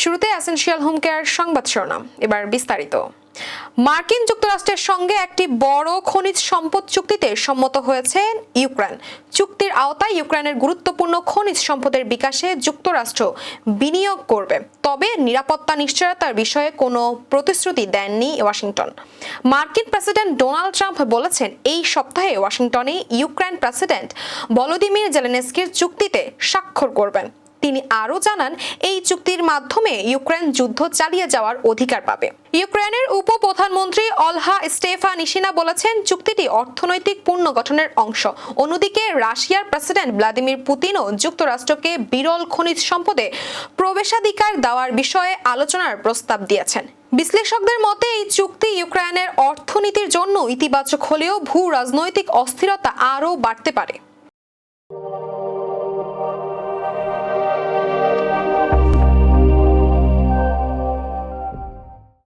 শুরুতে essential home care সংবাদ শিরোনাম, এবার বিস্তারিত। মার্কিন যুক্তরাষ্ট্রের সঙ্গে একটি বড় খনিজ সম্পদ চুক্তিতে সম্মত হয়েছে ইউক্রেন। চুক্তির আওতায় ইউক্রেনের গুরুত্বপূর্ণ খনিজ সম্পদের বিকাশে যুক্তরাষ্ট্র বিনিয়োগ করবে, তবে নিরাপত্তা নিশ্চয়তার বিষয়ে কোনো প্রতিশ্রুতি দেননি ওয়াশিংটন। মার্কিন প্রেসিডেন্ট ডোনাল্ড ট্রাম্প বলেছেন, এই সপ্তাহে ওয়াশিংটনে ইউক্রেন প্রেসিডেন্ট ভলোদিমির জেলেনস্কির চুক্তিতে স্বাক্ষর করবেন। তিনি আরও জানান, এই চুক্তির মাধ্যমে ইউক্রেন যুদ্ধ চালিয়ে যাওয়ার অধিকার পাবে। ইউক্রেনের উপ প্রধানমন্ত্রী অলহা স্টেফা নিশিনা বলেছেন, চুক্তিটি অর্থনৈতিক পুনর্গঠনের অংশ। অন্যদিকে, রাশিয়ার প্রেসিডেন্ট ভ্লাদিমির পুতিনও যুক্তরাষ্ট্রকে বিরল খনিজ সম্পদে প্রবেশাধিকার দেওয়ার বিষয়ে আলোচনার প্রস্তাব দিয়েছেন। বিশ্লেষকদের মতে, এই চুক্তি ইউক্রেনের অর্থনীতির জন্য ইতিবাচক হলেও ভূ রাজনৈতিক অস্থিরতা আরও বাড়তে পারে।